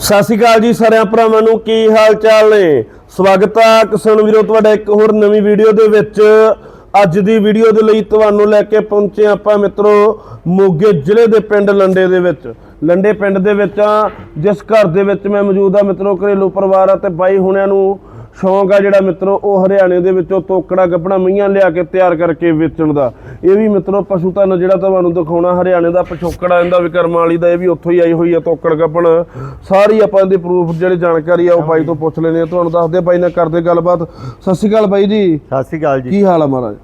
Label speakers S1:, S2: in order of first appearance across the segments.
S1: ਸਤਿ ਸ਼੍ਰੀ ਅਕਾਲ ਜੀ ਸਾਰਿਆਂ ਭਰਾਵਾਂ ਨੂੰ, ਕੀ ਹਾਲ ਚਾਲ ਨੇ? ਸਵਾਗਤ ਆ ਕਿਸਾਨ ਵੀਰੋ, ਤੁਹਾਡਾ ਇੱਕ ਹੋਰ ਨਵੀਂ ਵੀਡੀਓ ਦੇ ਵਿੱਚ। ਅੱਜ ਦੀ ਵੀਡੀਓ ਦੇ ਲਈ ਤੁਹਾਨੂੰ ਲੈ ਕੇ ਪਹੁੰਚੇ ਆਪਾਂ ਮਿੱਤਰੋ, ਮੋਗੇ ਜ਼ਿਲ੍ਹੇ ਦੇ ਪਿੰਡ ਲੰਡੇ ਦੇ ਵਿੱਚ। ਲੰਡੇ ਪਿੰਡ ਦੇ ਵਿੱਚ ਆ, ਜਿਸ ਘਰ ਦੇ ਵਿੱਚ ਮੈਂ ਮੌਜੂਦ ਆ ਮਿੱਤਰੋ, ਘਰੇਲੂ ਪਰਿਵਾਰ ਆ ਤੇ ਬਾਈ ਹੁਣਿਆਂ ਨੂੰ ਸ਼ੌਂਕ ਆ ਜਿਹੜਾ ਮਿੱਤਰੋ ਉਹ ਹਰਿਆਣੇ ਦੇ ਵਿੱਚੋਂ ਤੋਕੜਾ ਗੱਪਣਾ ਮਈਆਂ ਲਿਆ ਕੇ ਤਿਆਰ ਕਰਕੇ ਵੇਚਣ ਦਾ। ਇਹ ਵੀ ਮਿੱਤਰੋ ਪਸ਼ੂ ਧਨ ਜਿਹੜਾ ਤੁਹਾਨੂੰ ਦਿਖਾਉਣਾ ਹਰਿਆਣੇ ਦਾ ਪਛੋਕੜਾ ਇਹਦਾ ਵਿਕਰਮ ਵਾਲੀ ਦਾ ਇਹ ਵੀ ਉੱਥੋਂ ਹੀ ਆਈ ਹੋਈ ਆ ਤੋਕੜ ਗੱਪਣ। ਸਾਰੀ ਆਪਾਂ ਇਹਦੇ ਪ੍ਰੂਫ ਜਿਹੜੇ ਜਾਣਕਾਰੀ ਆ ਉਹ ਬਾਈ ਤੋਂ ਪੁੱਛ ਲੈਣੇ ਆ। ਤੁਹਾਨੂੰ ਦੱਸਦੇ ਬਾਈ ਨਾਲ ਕਰਦੇ ਗੱਲਬਾਤ। ਸਤਿ ਸ਼੍ਰੀ ਅਕਾਲ ਬਾਈ ਜੀ।
S2: ਸਤਿ ਸ਼੍ਰੀ ਅਕਾਲ ਜੀ।
S1: ਕੀ ਹਾਲ ਆ ਮਹਾਰਾਜ?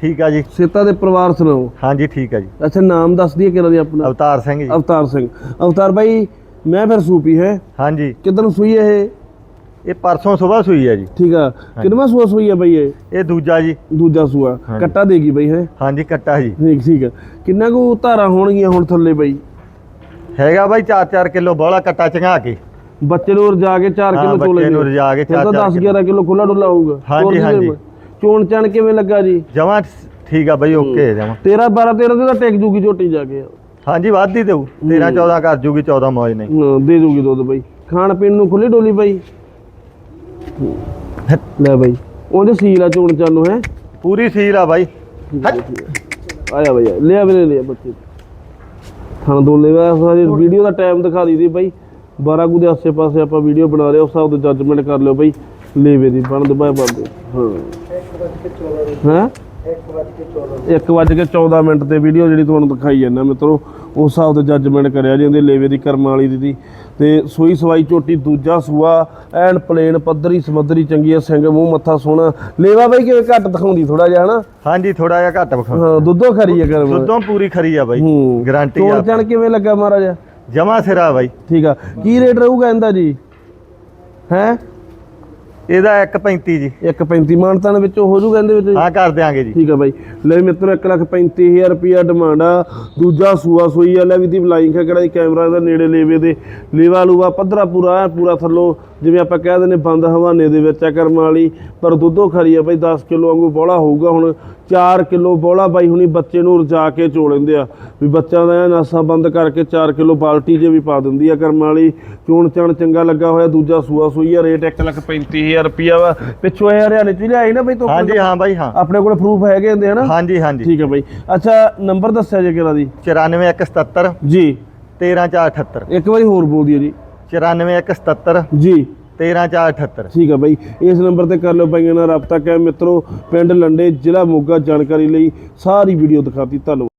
S2: ਠੀਕ ਆ ਜੀ।
S1: ਸੇਤਾ ਦੇ ਪਰਿਵਾਰ ਸੁਣਾਓ?
S2: ਹਾਂਜੀ ਠੀਕ ਆ ਜੀ।
S1: ਅੱਛਾ ਨਾਮ ਦੱਸ ਦਈਏ ਕਿਹੜਾ ਦੀ ਆਪਣਾ?
S2: ਅਵਤਾਰ ਸਿੰਘ ਜੀ।
S1: ਅਵਤਾਰ ਸਿੰਘ। ਅਵਤਾਰ ਬਾਈ ਮੈਂ ਫਿਰ ਸੂਪੀ ਹੈ।
S2: ਹਾਂਜੀ।
S1: ਕਿਦਨ ਸੂਈ ਇਹ?
S2: ਇਹ ਪਰਸੋਂ ਸਵੇਰ ਸੂਈ ਆ ਜੀ।
S1: ਠੀਕ ਆ। ਕਿੰਨਵਾਂ ਸੂਆ ਸੂਈ ਆ ਬਾਈ ਇਹ?
S2: ਇਹ ਦੂਜਾ ਜੀ।
S1: ਦੂਜਾ ਸੂਆ।
S2: ਹਾਂਜੀ।
S1: ਕੱਟਾ ਦੇਗੀ ਬਾਈ ਹੈ?
S2: ਹਾਂਜੀ ਕੱਟਾ ਜੀ।
S1: ਠੀਕ ਠੀਕ ਆ। ਕਿੰਨਾ ਕੁ ਧਾਰਾਂ ਹੋਣਗੀਆਂ ਹੁਣ ਥੱਲੇ ਬਾਈ?
S2: ਹੈਗਾ ਬਾਈ 4-4 ਕਿਲੋ ਬੋਲਾ ਕੱਟਾ ਚੰਗਾ ਕੇ।
S1: ਬੱਚੇ ਨੂੰ ਰਜਾ ਕੇ 4
S2: ਹਾਂ,
S1: ਕਿਲੋ
S2: ਬੱਚੇ
S1: ਤੋਲੇ
S2: ਨੂੰ ਰਜਾ ਕੇ
S1: ਤਾਂ
S2: ਚਾਰ-
S1: 10 11 ਕਿਲੋ। ਖੁੱਲਾ ਡੁੱਲਾ ਹੋਊਗਾ।
S2: ਹਾਂਜੀ, ਹਾਂਜੀ।
S1: ਚੋਣ ਚਣ ਕਿਵੇਂ ਲੱਗਾ ਜੀ?
S2: ਜਮਾ ਠੀਕ ਆ ਬਾਈ ਓਕੇ ਜਮਾ।
S1: 13 12 13 ਦੇ ਤਾਂ ਟਿਕ ਜੂਗੀ ਝੋਟੀ ਜਾ ਕੇ।
S2: ਹਾਂਜੀ ਵੱਧ ਹੀ ਦੇਊ 13 14 ਕਰ ਜੂਗੀ 14 ਮੌਜ ਨਹੀਂ।
S1: ਹਾਂ, ਦੇ ਦੂਗੀ ਦੁੱਧ ਬਾਈ। ਖਾਣ ਪੀਣ ਨੂੰ ਖੁੱਲੀ ਡੋਲੀ ਬਾਈ। ਲੈ ਬਾਈ। ਉਹਦੇ ਸੀਲ ਆ ਚੋਣ ਚਣ ਨੂੰ ਹੈ?
S2: ਪੂਰੀ ਸੀਲ ਆ ਬਾਈ।
S1: ਆਇਆ ਬਈ ਲਿਆ ਵੀਰੇ ਲਿਆ ਬੱਚੇ। ਥਾਂ ਦੋ ਲੈਵਾ ਸਾਰੀ ਵੀਡੀਓ ਦਾ ਟਾਈਮ ਦਿਖਾ ਦੀ ਦੀ ਬਾਈ। 12 ਕੁ ਦੇ ਆਸੇ ਪਾਸੇ ਆਪਾਂ ਵੀਡੀਓ ਬਣਾ ਰਹੇ ਉਸ ਹਿਸਾਬ ਤੋਂ ਜੱਜਮੈਂਟ ਕਰ ਲਿਓ ਬਾਈ। ਲੇਵੇ ਦੀ ਬਣਦੇ ਬਾਏ ਬਣਦੇ। ਹਾਂ। ਹਾਂ? 1 ਵਜ ਕੇ 14 ਮਿੰਟ। ਤੇ ਵੀਡੀਓ ਜਿਹੜੀ ਤੁਹਾਨੂੰ ਦਿਖਾਈ ਜਾਂਦਾ ਮਿੱਤਰੋ ਉਸ ਹਿਸਾਬ ਤੇ ਜੱਜਮੈਂਟ ਕਰਿਆ ਜੀ ਇਹਦੇ ਲੇਵੇ ਦੀ ਕਰਮਾਂ ਵਾਲੀ ਦੀ ਤੇ ਸੂਈ ਸਵਾਈ ਝੋਟੀ ਦੂਜਾ ਸੂਆ ਐਨ ਪਲੇਨ ਪੱਧਰੀ ਸਮੱਧਰੀ ਚੰਗੀ ਆ ਸਿੰਘ ਮੂੰਹ ਮੱਥਾ ਸੋਹਣਾ। ਲੇਵਾ ਬਾਈ ਕਿਵੇਂ ਘੱਟ ਦਿਖਾਉਂਦੀ ਥੋੜਾ ਜਿਹਾ ਹਨਾ?
S2: ਹਾਂਜੀ ਥੋੜਾ ਜਿਹਾ ਘੱਟ ਵਿਖਾ
S1: ਹਾਂ ਦੁੱਧੋ ਖਰੀ ਆ ਕਰਮ।
S2: ਦੁੱਧੋਂ ਪੂਰੀ ਖਰੀ ਆ ਬਾਈ। ਗਾਰੰਟੀ ਆ
S1: ਚਣ ਕਿਵੇਂ ਲੱਗਾ ਮਹਾਰਾਜ?
S2: ਜਮਾ ਸਿਰਾ ਬਾਈ।
S1: ਠੀਕ ਆ। ਕੀ ਰੇਟ ਰਹੂਗਾ ਇਹਦਾ ਜੀ? ਹੈ?
S2: ਇਹਦਾ 1.35 ਜੀ।
S1: 1.35 ਮਾਨਤਾਨ ਵਿੱਚੋਂ ਹੋ ਜੂਗਾ ਇਹਦੇ ਵਿੱਚ?
S2: ਹਾਂ ਕਰ ਦਿਆਂਗੇ ਜੀ।
S1: ਠੀਕ ਆ ਬਾਈ। ਲੈ ਮਿੱਤਰੋ 135000 ਰੁਪਿਆ ਡਿਮਾਂਡ ਆ। ਦੂਜਾ ਸੂਆ ਸੂਈ ਆ। ਲੈ ਵੀ ਦੀ ਲਾਈਨ ਕਿਹੜਾ ਦੀ ਕੈਮਰਾ ਦਾ ਨੇੜੇ ਲੇਵੇ ਦੇ। ਲੇਵਾ ਲੂਵਾ ਪੱਧਰਾ ਪੂਰਾ ਪੂਰਾ ਥੱਲੋਂ ਜਿਵੇਂ ਆਪਾਂ ਕਹਿ ਦਿੰਦੇ ਬੰਦ ਹਵਾਨੇ ਦੇ ਵਿੱਚ ਆ ਕਰਮ ਵਾਲੀ ਪਰ ਦੁੱਧੋ ਖਰੀ ਆ ਬਾਈ 10 ਕਿਲੋ ਵਾਂਗੂ ਬੋਲਾ ਹੋਊਗਾ ਹੁਣ। 4 ਕਿਲੋ ਬੋਲਾ ਬਾਈ ਹੁਣੀ ਬੱਚੇ ਨੂੰ ਰਜਾ ਕੇ ਚੋ ਲੈਂਦੇ ਆ। ਵੀ ਬੱਚਾ ਦਾ ਨਾਸਾ ਬੰਦ ਕਰਕੇ 4 ਕਿਲੋ ਬਾਲਟੀ ਜੇ ਵੀ ਪਾ ਦਿੰਦੀ ਆ ਕਰਮ ਵਾਲੀ। ਚੋਣ ਚਣ ਚੰਗਾ ਲੱਗਾ ਹੋਇਆ ਦੂਜਾ ਸੂਆ ਸੂਈ ਆ ਰੇਟ 135000 ਰੁਪਿਆ ਵਾ। ਪਿੱਛੋਂ ਇਹ ਹਰਿਆਣੇ ਚ ਲਿਆਈ ਨਾ ਬਾਈ ਤੋਂ
S2: ਹਾਂਜੀ ਹਾਂ ਬਾਈ ਹਾਂ।
S1: ਆਪਣੇ ਕੋਲ ਪ੍ਰੂਫ ਹੈਗੇ ਹੁੰਦੇ ਹਨਾ
S2: ਹਾਂਜੀ ਹਾਂਜੀ।
S1: ਠੀਕ ਹੈ ਬਾਈ। ਅੱਛਾ ਨੰਬਰ ਦੱਸਿਆ ਜੇ ਕਿਹੜਾ ਦੀ?
S2: 94177
S1: ਜੀ।
S2: 13478
S1: ਇੱਕ ਵਾਰੀ ਹੋਰ ਬੋਲ ਦਿਓ ਜੀ।
S2: 94177
S1: ਜੀ
S2: 13478
S1: ਠੀਕ ਹੈ ਬਾਈ। ਇਸ ਨੰਬਰ ਤੇ ਕਰ ਲਿਓ ਬਾਈਆਂ ਨਾਲ ਰਾਬਤਾ। ਕਰ ਮਿੱਤਰੋ ਪਿੰਡ ਲੰਡੇ ਜ਼ਿਲ੍ਹਾ ਮੋਗਾ ਜਾਣਕਾਰੀ ਲਈ ਸਾਰੀ ਵੀਡੀਓ ਦਿਖਾਤੀ। ਧੰਨਵਾਦ।